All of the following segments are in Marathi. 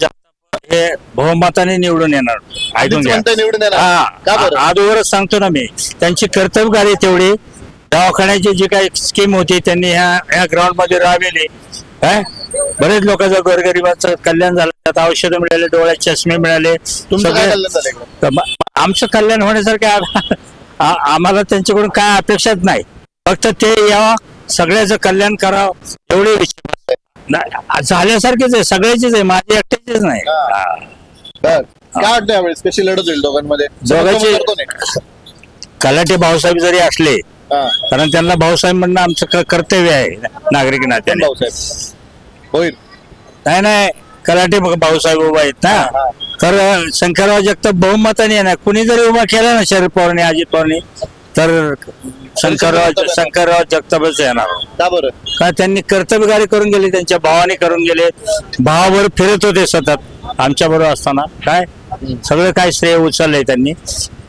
जगताप हे बहुमताने निवडून येणार. ऐकून घ्या. म्हणताय निवडून येणार. का बरं? हा अगोदरच सांगतो ना मी. त्यांची कर्तव्यगारी तेवढी. दवाखान्याची जी काही स्कीम होती त्यांनी ह्या ह्या ग्राउंडमध्ये राबविली. काय बरेच लोकांचं गोरगरिबाचं कल्याण झालं त्यात औषधं मिळाले डोळ्याचे चष्मे मिळाले. तुमचं काय सगळे कल्याण? तर आमचं कल्याण होण्यासारखे आ- आम्हाला त्यांच्याकडून काय अपेक्षाच नाही. फक्त ते यावं सगळ्याचं कल्याण करावं एवढी इच्छा नाही, झाल्यासारखेच आहे सगळ्याचीच आहे माझी एकट्याचीच नाही. हा. हा. बर. काय वाटतं यावेळेस? कशी लढत होईल दोघांमध्ये? दोघांची- समोर कोण आहे? कलाटे भाऊसाहेब जरी असले हा, कारण त्यांना भाऊसाहेब म्हणणं आमचं क- कर्तव्य आहे नागरिक कोण नात्याने भाऊसाहेब. होईल. नाही नाही कलाटे भ- भाऊसाहेब उभा आहेत हा. ना तर शंकरराव जगताप बहुमताने येणार कुणी जरी उभा केला ना शरद पवारने अजित पवारने तर शंकरराव शंकरराव जगतापच येणार. का बरं? का त्यांनी कर्तव्यगारी करून गेले त्यांच्या भावाने करून गेले. भावावर फिरत होते सतत आमच्या बरोबर असताना. काय? सगळं काय श्रेय उचललंय त्यांनी.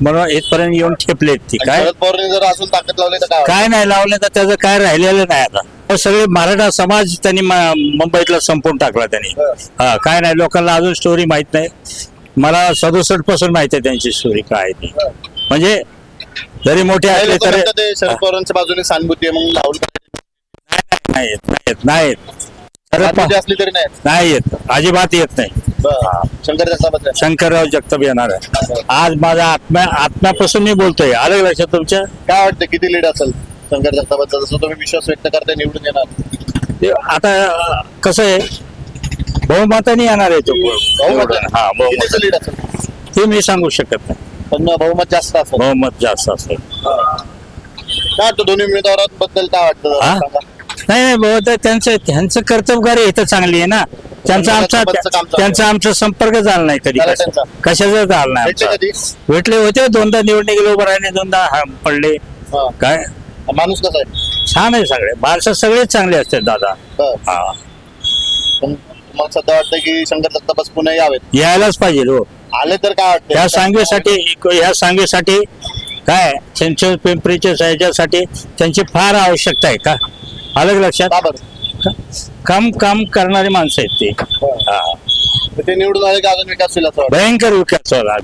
म्हणून इथपर्यंत येऊन ठेपलेत ती. काय? शरद पवारने जर अजून ताकद लावली तर काय? काय नाही लावलं तर त्याचं काय राहिलेलं नाही आता. हे सगळे मराठा समाज त्यांनी म- मुंबईतला संपवून टाकला त्यांनी. हा. काय नाही लोकांना अजून स्टोरी माहीत नाही. मला सदुसष्टपासून माहिती आहे त्यांची स्टोरी काय आहे ती. म्हणजे जरी मोठे असले तरी शरद पवारांच्या बाजूने सहानुभूती आहे मग राहुल नाही येत नाही येत नाही येत शरद सहानुभूती पवार- असली तरी नाही नाही येत अजिबात येत नाही. शंकर जगतापच. शंकरराव जगताप येणार आहे. आज माझा आत्म्या आत्म्यापासून मी बोलतोय. आलं का लक्षात तुमच्या? काय वाटतं किती लीड असेल शंकर जगतापाचा जसं तुम्ही विश्वास व्यक्त करताय निवडून येणार. ते आता अं, कसं आहे? बहुमताने येणार आहे तो. बहुमत हा बहुमत. लीड असेल? ते मी सांगू शकत नाही. पण बहुमत जास्त असेल. बहुमत जास्त असेल. काय वाटतं दोन्ही उमेदवारांबद्दल काय वाटतं? जरा हा? सांगा. नाही नाही बहुतेक त्यांचं त्यांचं कर्तव्यकारी इथं चांगली आहे ना. त्यांचा आमचा काम त्यांचा आमचा संपर्क झाला नाही कधी झाला कशा- त्यांचा? कशाचा झाला नाही भेटले आमचा. कधी? भेटले होते दोनदा निवडणुकीला उभं राहिले दोनदा हा, पडले. हा. काय? माणूस कसा आहे? छान आहे सगळे. महाराष्ट्रात सगळेच चांगले असतात दादा. बरं. हा. पण तुम्हाला सध्या वाटतं की शंकर जगतापच पुन्हा यावेत? यायलाच पाहिजे हो. आले तर काय वाटतं ह्या सांगवीसाठी ह्या सांगवीसाठी काय चिंचवड पिंपरीच्या ह्याच्यासाठी त्यांची फार आवश्यकता आहे का? अलग लक्षात? बरं? काम काम करणारे माणसं आहेत ते. हा. तर ते निवडून आले की अजून विकास होईल असं वाटतं भयंकर विकास झाला